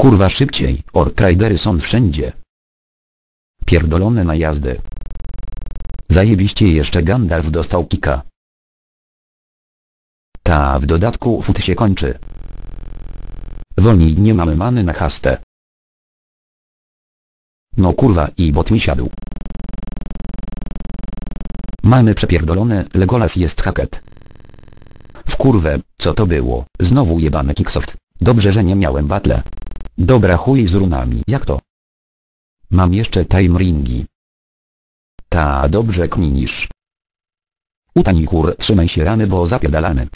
Kurwa szybciej, orkrajdery są wszędzie. Pierdolone na jazdę. Zajebiście jeszcze Gandalf dostał kika. Ta w dodatku fut się kończy. Wolniej nie mamy many na hastę. No kurwa i bot mi siadł. Mamy przepierdolone, Legolas jest haket. W kurwę, co to było? Znowu jebane Kicksoft. Dobrze, że nie miałem battle. Dobra chuj z runami. Jak to? Mam jeszcze time ringi. Ta dobrze kminisz. Utani kur, trzymaj się rany, bo zapierdalamy.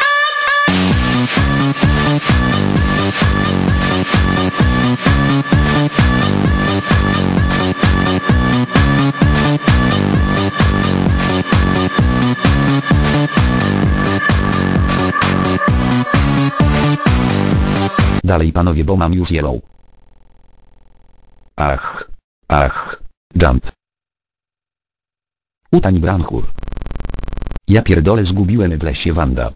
Dalej panowie, bo mam już yellow. Ach. Ach. Jump. Utań Branchur. Ja pierdolę zgubiłem w lesie Wanda.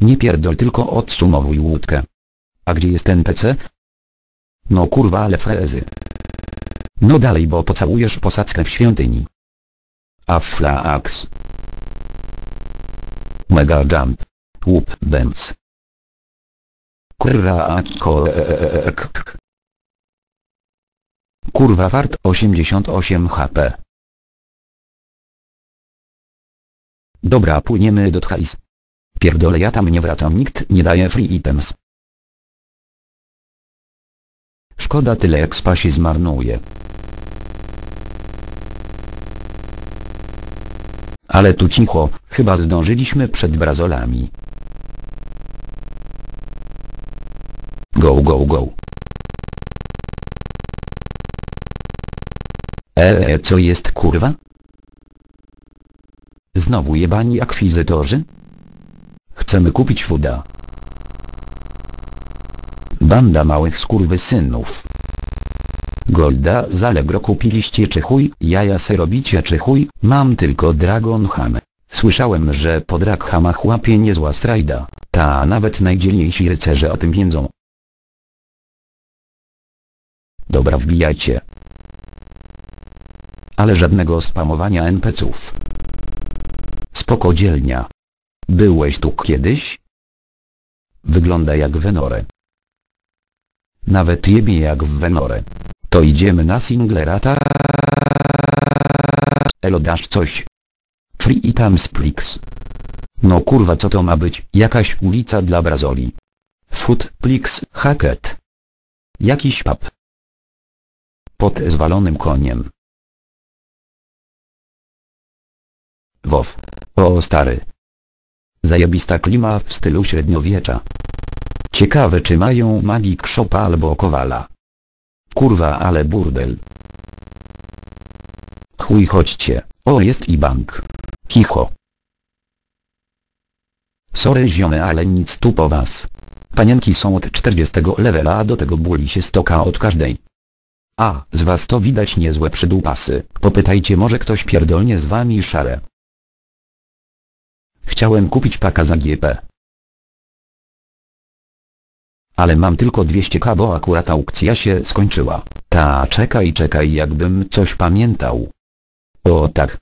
Nie pierdol tylko odsumowuj łódkę. A gdzie jest NPC? No kurwa ale frezy. No dalej bo pocałujesz posadzkę w świątyni. Afflax. Mega jump. Łup bęc. Kurwa akko Kurwa fart 88 HP. Dobra płyniemy do Tchais. Pierdolę ja tam nie wracam nikt nie daje free items. Szkoda tyle expa się zmarnuje. Ale tu cicho, chyba zdążyliśmy przed brazolami. Go go go. Eee co jest kurwa? Znowu jebani akwizytorzy? Chcemy kupić fuda. Banda małych skurwysynów. Golda z Allegro kupiliście czy chuj, jaja se robicie czy chuj, mam tylko Dragon Ham. Słyszałem, że po Draghamach łapie niezła strajda, ta nawet najdzielniejsi rycerze o tym wiedzą. Dobra wbijajcie. Ale żadnego spamowania NPC-ów. Spoko dzielnia. Byłeś tu kiedyś? Wygląda jak Venore. Nawet jebie jak w Venore. To idziemy na singlerata. Elo dasz coś. Free items please. No kurwa co to ma być, jakaś ulica dla Brazoli. Food please hacket. Jakiś pub. Pod zwalonym koniem. Wow. O stary. Zajebista klima w stylu średniowiecza. Ciekawe czy mają magik szopa albo kowala. Kurwa ale burdel. Chuj chodźcie, o jest i bank. Kicho. Sorry ziomy ale nic tu po was. Panienki są od 40 levela do tego buli się stoka od każdej. A, z was to widać niezłe przydupasy, popytajcie może ktoś pierdolnie z wami szare. Chciałem kupić paka za GP. Ale mam tylko 200k bo akurat aukcja się skończyła. Ta czekaj czekaj jakbym coś pamiętał. O tak.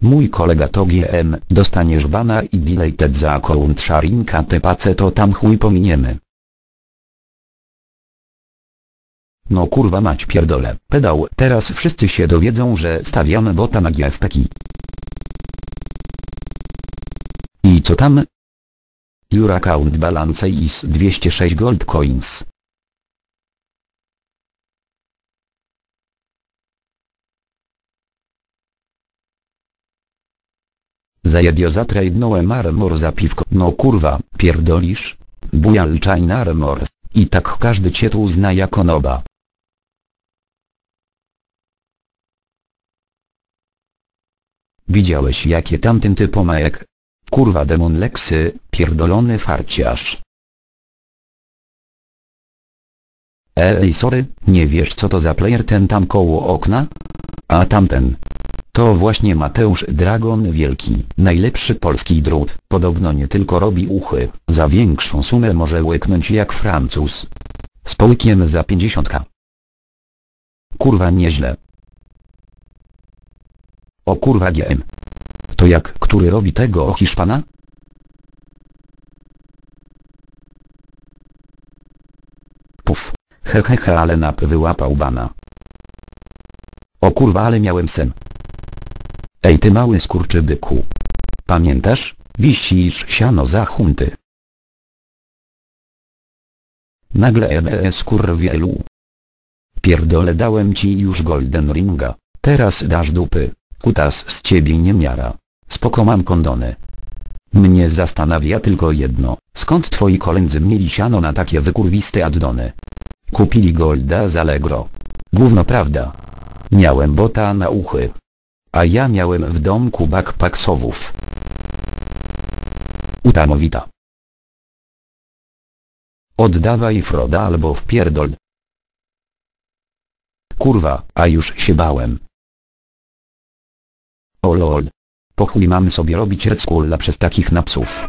Mój kolega to GM, dostaniesz bana i deleted za account sharing a te pace to tam chuj pominiemy. No kurwa mać pierdolę, pedał, teraz wszyscy się dowiedzą, że stawiamy bota na GFPki. I co tam? Your account balance is 206 gold coins. Zajebio zatrajdnąłem armor za piwko. No kurwa, pierdolisz? Bujal chain armor. I tak każdy cię tu zna jako noba. Widziałeś jakie tamten typomajek? Kurwa demon Leksy, pierdolony farciarz. Ej sorry, nie wiesz co to za player ten tam koło okna? A tamten. To właśnie Mateusz Dragon Wielki, najlepszy polski drut. Podobno nie tylko robi uchy, za większą sumę może łyknąć jak Francuz. Z połykiem za 50k. Kurwa nieźle. O kurwa GM. To jak który robi tego o Hiszpana? Puf. Hehehe he, ale nap wyłapał bana. O kurwa ale miałem sen. Ej ty mały skurczybyku. Pamiętasz? Wisisz siano za hunty. Nagle EBE skurwielu. Pierdole dałem ci już golden ringa, teraz dasz dupy. Kutas z ciebie nie miara. Spoko mam kondony. Mnie zastanawia tylko jedno, skąd twoi koledzy mieli siano na takie wykurwiste addony? Kupili golda z Allegro. Gówno prawda. Miałem bota na uchy. A ja miałem w domku backpacksowów. Utamowita. Oddawaj Froda albo wpierdol. Kurwa, a już się bałem. O lol. Po chuj mam sobie robić reckulla przez takich napsów.